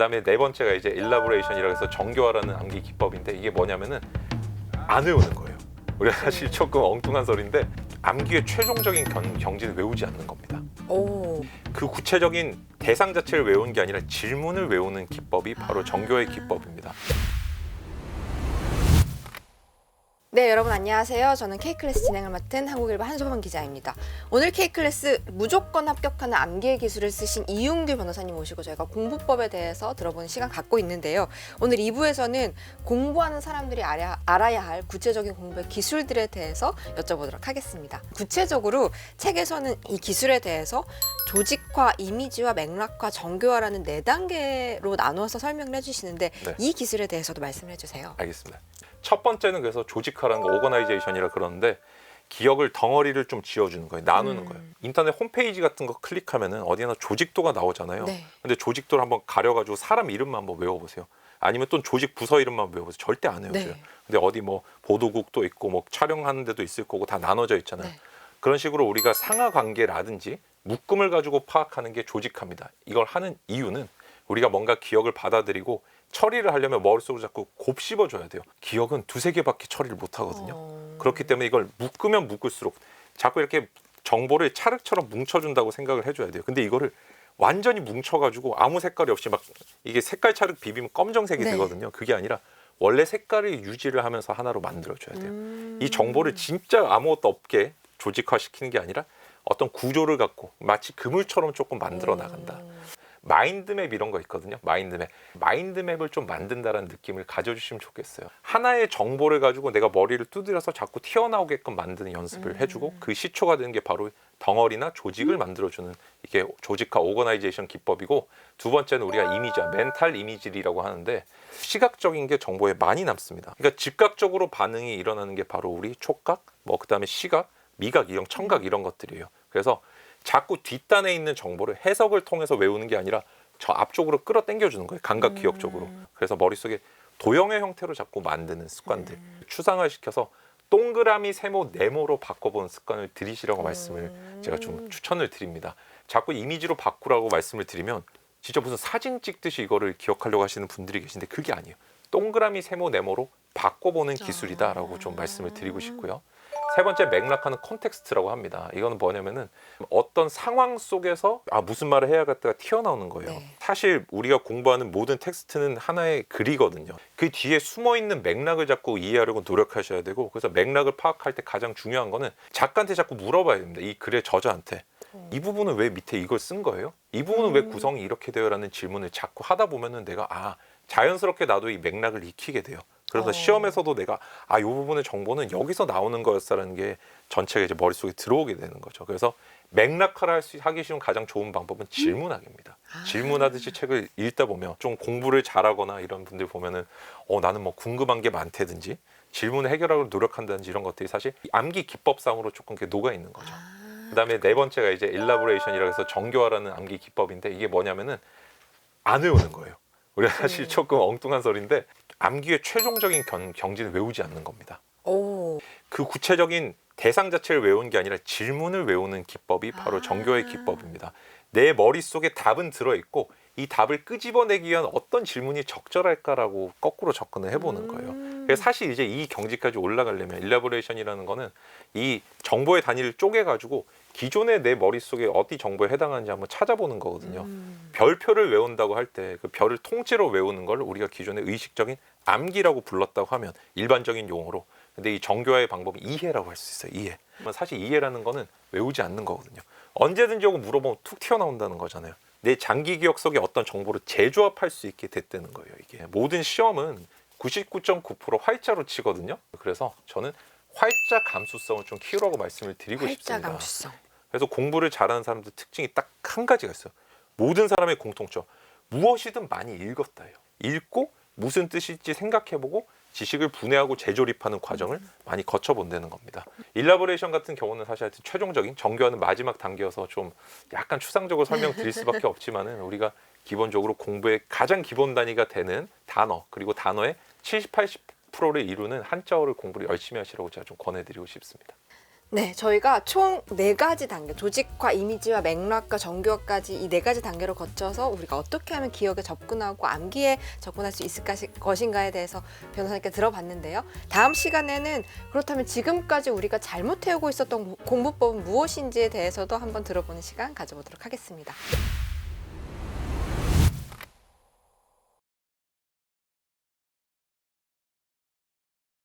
그다음에 네 번째가 이제 일라보레이션이라고 해서 정교화라는 암기 기법인데 이게 뭐냐면은 안 외우는 거예요. 우리가 사실 조금 엉뚱한 소리인데 암기의 최종적인 경, 경지는 외우지 않는 겁니다. 오. 그 구체적인 대상 자체를 외우는 게 아니라 질문을 외우는 기법이 바로 정교의 기법입니다. 네, 여러분 안녕하세요. 저는 K클래스 진행을 맡은 한국일보 한소만 기자입니다. 오늘 K클래스 무조건 합격하는 암기의 기술을 쓰신 이윤규 변호사님 모시고 저희가 공부법에 대해서 들어보는 시간 갖고 있는데요. 오늘 2부에서는 공부하는 사람들이 알아야, 알아야 할 구체적인 공부의 기술들에 대해서 여쭤보도록 하겠습니다. 구체적으로 책에서는 이 기술에 대해서 조직화, 이미지화, 맥락화, 정교화라는 네 단계로 나누어서 설명을 해주시는데 네. 이 기술에 대해서도 말씀을 해주세요. 알겠습니다. 첫 번째는 그래서 조직화라는 거 오거나이제이션이라 그러는데 기억을 덩어리를 좀 지어주는 거예요. 나누는 음. 거예요. 인터넷 홈페이지 같은 거 클릭하면은 어디나 조직도가 나오잖아요. 네. 근데 조직도를 한번 가려가지고 사람 이름만 한번 외워보세요. 아니면 또 조직 부서 이름만 외워보세요. 절대 안 외워져요. 네. 근데 어디 뭐 보도국도 있고 뭐 촬영하는 데도 있을 거고 다 나눠져 있잖아요. 네. 그런 식으로 우리가 상하 관계라든지 묶음을 가지고 파악하는 게 조직합니다. 이걸 하는 이유는 우리가 뭔가 기억을 받아들이고 처리를 하려면 머릿속으로 자꾸 곱씹어 줘야 돼요. 기억은 두세 개밖에 처리를 못 하거든요. 어. 그렇기 때문에 이걸 묶으면 묶을수록 자꾸 이렇게 정보를 찰흙처럼 뭉쳐준다고 생각을 해줘야 돼요. 근데 이거를 완전히 뭉쳐가지고 아무 색깔이 없이 막 이게 색깔 찰흙 비비면 검정색이 네. 되거든요. 그게 아니라 원래 색깔을 유지를 하면서 하나로 만들어줘야 돼요. 음. 이 정보를 진짜 아무것도 없게 조직화시키는 게 아니라 어떤 구조를 갖고 마치 그물처럼 조금 만들어 나간다. 음. 마인드맵 이런 거 있거든요. 마인드맵. 마인드맵을 좀 만든다라는 느낌을 가져주시면 좋겠어요. 하나의 정보를 가지고 내가 머리를 두드려서 자꾸 튀어나오게끔 만드는 연습을 음. 해주고 그 시초가 되는 게 바로 덩어리나 조직을 만들어주는 이게 조직화 오거나이제이션 기법이고 두 번째는 우리가 이미지야 멘탈 이미지리라고 하는데 시각적인 게 정보에 많이 남습니다. 그러니까 즉각적으로 반응이 일어나는 게 바로 우리 촉각, 뭐 그다음에 시각, 미각, 이런 청각 이런 것들이에요. 그래서 자꾸 뒷단에 있는 정보를 해석을 통해서 외우는 게 아니라 저 앞쪽으로 끌어 당겨 주는 거예요. 감각 기억 쪽으로. 그래서 머릿속에 도형의 형태로 자꾸 만드는 습관들 추상화 시켜서 동그라미, 세모, 네모로 바꿔보는 습관을 들이시라고 말씀을 제가 좀 추천을 드립니다. 자꾸 이미지로 바꾸라고 말씀을 드리면 진짜 무슨 사진 찍듯이 이거를 기억하려고 하시는 분들이 계신데 그게 아니에요. 동그라미, 세모, 네모로 바꿔보는 기술이다라고 좀 말씀을 드리고 싶고요. 세 번째 맥락하는 컨텍스트라고 합니다. 이거는 뭐냐면은 어떤 상황 속에서 아 무슨 말을 해야겠다가 튀어나오는 거예요. 네. 사실 우리가 공부하는 모든 텍스트는 하나의 글이거든요. 그 뒤에 숨어 있는 맥락을 자꾸 이해하려고 노력하셔야 되고 그래서 맥락을 파악할 때 가장 중요한 거는 작가한테 자꾸 물어봐야 됩니다. 이 글의 저자한테 이 부분은 왜 밑에 이걸 쓴 거예요? 이 부분은 왜 구성이 이렇게 되어라는 질문을 자꾸 하다 보면은 내가 아 자연스럽게 나도 이 맥락을 익히게 돼요. 그래서 어. 시험에서도 내가 아이 부분의 정보는 여기서 나오는 거였다라는 게 전체가 이제 머릿속에 들어오게 되는 거죠. 그래서 맥락화를 할 수, 하기 쉬운 가장 좋은 방법은 질문하기입니다. 아. 질문하듯이 책을 읽다 보면 좀 공부를 잘하거나 이런 분들 보면은 어 나는 뭐 궁금한 게 많다든지 질문을 해결하려고 노력한다든지 이런 것들이 사실 이 암기 기법상으로 조금 이렇게 녹아 있는 거죠. 아. 그다음에 네 번째가 이제 일라보레이션이라고 해서 정교화라는 암기 기법인데 이게 뭐냐면은 안 외우는 거예요. 우리가 사실 음. 조금 엉뚱한 소리인데 암기의 최종적인 경, 경지는 외우지 않는 겁니다. 오. 그 구체적인 대상 자체를 외우는 게 아니라 질문을 외우는 기법이 바로 아. 정교의 기법입니다. 내 머릿속에 답은 들어 있고 이 답을 끄집어내기 위한 어떤 질문이 적절할까라고 거꾸로 접근을 해보는 거예요. 음. 그래서 사실 이제 이 경지까지 올라가려면 일라보레이션이라는 거는 이 정보의 단위를 쪼개가지고 기존의 내 머릿속에 어디 정보에 해당하는지 한번 찾아보는 거거든요. 음. 별표를 외운다고 할 때 그 별을 통째로 외우는 걸 우리가 기존의 의식적인 암기라고 불렀다고 하면 일반적인 용어로 근데 이 정교화의 방법은 이해라고 할 수 있어요. 이해. 사실 이해라는 거는 외우지 않는 거거든요. 언제든지 하고 물어보면 툭 튀어나온다는 거잖아요. 내 장기 기억 속에 어떤 정보를 재조합할 수 있게 됐다는 거예요. 이게 모든 시험은 99.9% 활자로 치거든요. 그래서 저는 활자 감수성을 좀 키우라고 말씀을 드리고 활자 싶습니다. 감수성. 그래서 공부를 잘하는 사람들 특징이 딱 한 가지가 있어요. 모든 사람의 공통점. 무엇이든 많이 읽었다예요. 읽고 무슨 뜻일지 생각해보고 지식을 분해하고 재조립하는 과정을 많이 거쳐본다는 겁니다. 일라보레이션 같은 경우는 사실 하여튼 최종적인 정교하는 마지막 단계여서 좀 약간 추상적으로 설명드릴 수밖에 없지만은 우리가 기본적으로 공부의 가장 기본 단위가 되는 단어 그리고 단어의 70, 80%를 이루는 한자어를 공부를 열심히 하시라고 제가 좀 권해드리고 싶습니다. 네, 저희가 총 네 가지 단계, 조직화, 이미지와 맥락과 정교화까지 이 네 가지 단계를 거쳐서 우리가 어떻게 하면 기억에 접근하고 암기에 접근할 수 있을 것인가에 대해서 변호사님께 들어봤는데요. 다음 시간에는 그렇다면 지금까지 우리가 잘못 해오고 있었던 공부법은 무엇인지에 대해서도 한번 들어보는 시간 가져보도록 하겠습니다.